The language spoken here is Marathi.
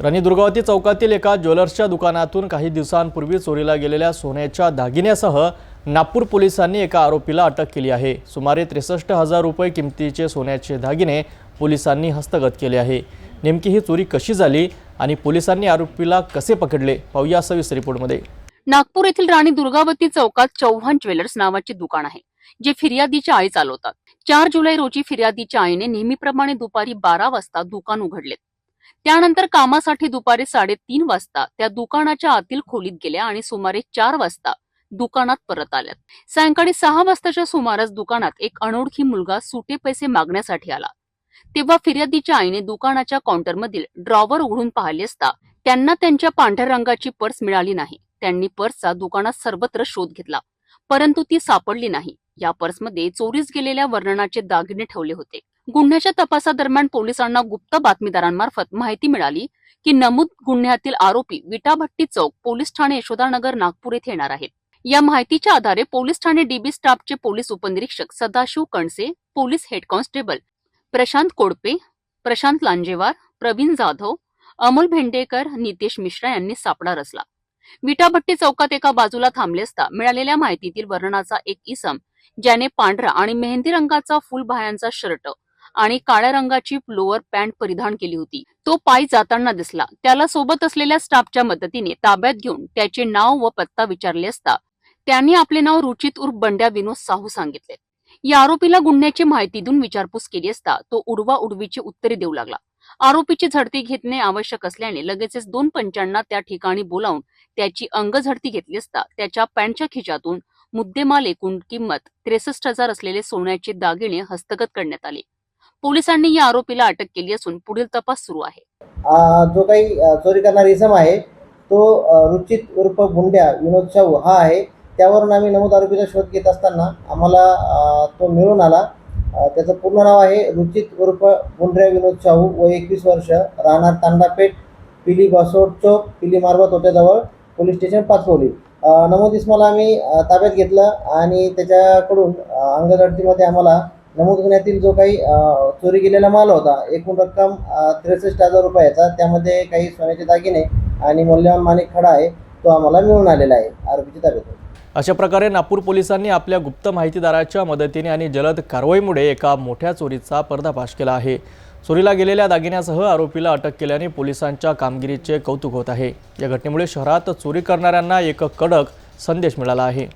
राणी दुर्गावती चौकातील एका ज्वेलर्सच्या दुकानातून काही दिवसांपूर्वी चोरीला गेलेल्या सोन्याच्या दागिन्यासह नागपूर पोलिसांनी एका आरोपीला अटक केली आहे. सुमारे त्रेसष्ट हजार रुपये किमतीचे सोन्याचे दागिने पोलिसांनी हस्तगत केले आहे. नेमकी ही चोरी कशी झाली आणि पोलिसांनी आरोपीला कसे पकडले? पाहूया सविस्तर रिपोर्टमध्ये. नागपूर येथील राणी दुर्गावती चौकात चौहान ज्वेलर्स नावाचे दुकान आहे जे फिर्यादीच्या आई चालवतात. चार जुलै रोजी फिर्यादीच्या आईने नेहमीप्रमाणे दुपारी बारा वाजता दुकान उघडले त्यानंतर कामासाठी दुपारी साडेतीन वाजता त्या दुकानाच्या आतील खोलीत गेल्या आणि सुमारे चार वाजता दुकानात परत आल्यात सायंकाळी सहा वाजताच्या सुमारास दुकानात एक अनोळखी मुलगा सुटे पैसे मागण्यासाठी आला. तेव्हा फिर्यादीच्या आईने दुकानाच्या काउंटरमधील ड्रॉवर उघडून पाहिले असता त्यांना त्यांच्या पांढऱ्या रंगाची पर्स मिळाली नाही. त्यांनी पर्सचा दुकानात सर्वत्र शोध घेतला परंतु ती सापडली नाही. या पर्समध्ये चोरीस गेलेल्या वर्णनाचे दागिने ठेवले होते. गुन्ह्याच्या तपासादरम्यान पोलिसांना गुप्त बातमीदारांमार्फत माहिती मिळाली की नमूद गुन्ह्यातील आरोपी विटाभट्टी चौक पोलीस ठाणे यशोदानगर नागपूर येथे येणार आहेत. या माहितीच्या आधारे पोलीस ठाणे डीबी स्टाफचे पोलीस उपनिरीक्षक Sadashiv Kanse police head constable Prashant Kodpe Prashant Lanjewar Pravin Jadhav Amol Bhendekar Nitesh Mishra यांनी सापडा रचला. विटाभट्टी चौकात एका बाजूला थांबले असता मिळालेल्या माहितीतील वर्णनाचा एक इसम ज्याने पांढरा आणि मेहंदी रंगाचा फुलबाह्यांचा शर्ट आणि काळ्या रंगाची लोअर पॅन्ट परिधान केली होती. तो पायी जाताना दिसला. त्याला सोबत असलेल्या स्टाफच्या मदतीने ताब्यात घेऊन त्याचे नाव व पत्ता विचारले असता त्यांनी आपले नाव रुचित उर्फ बंड्या विनोद साहू सांगितले. या आरोपीला गुन्ह्याची माहिती देऊन विचारपूस केली असता तो उडवा उडवीची उत्तरे देऊ लागला. आरोपीची झडती घेतणे आवश्यक असल्याने लगेचच दोन पंचांना त्या ठिकाणी बोलावून त्याची अंगझडती घेतली असता त्याच्या पॅन्टच्या खिशातून मुद्देमाल एकूण किंमत त्रेसष्ट हजार असलेले सोन्याचे दागिने हस्तगत करण्यात आले. पोलिसांनी या आरोपीला अटक केली असून पुढील तपास सुरू आहे. जो काही चोरी करणारा इसम आहे तो रुचित उर्फ गुंड्या विनोद शाहू हा आहे. त्यावरून आम्ही नमूद आरोपीचा शोध घेत असताना आम्हाला तो मिळून आला. त्याचं पूर्ण नाव आहे रुचित उर्फ गुंड्या विनोद शाहू व एकवीस वर्ष राहणार तांडापेठ पिली बसोड चौक पिली मारवा तोट्याजवळ पोलीस स्टेशन पाचवली. अ, नमूद आम्ही ताब्यात घेतलं आणि त्याच्याकडून अ, आम्हाला नमूद गुन्ह्यातील जो काही चोरी गेलेला माल होता एकूण रक्कम त्रेसष्ट हजार रुपयाचा त्यामध्ये काही सोन्याचे दागिने आणि मौल्यवान माणिक खडा आहे तो आम्हाला मिळून आलेला आहे. आरोपीच्या ताब्यातून अशा प्रकारे नागपूर पोलिसांनी आपल्या गुप्त माहितीदाराच्या मदतीने आणि जलद कारवाईमुळे एका मोठ्या चोरीचा पर्दाफाश केला आहे. चोरीला गेलेल्या दागिन्यासह आरोपीला अटक केल्याने पोलिसांच्या कामगिरीचे कौतुक होत आहे. या घटनेमुळे शहरात चोरी करणाऱ्यांना एक कडक संदेश मिळाला आहे.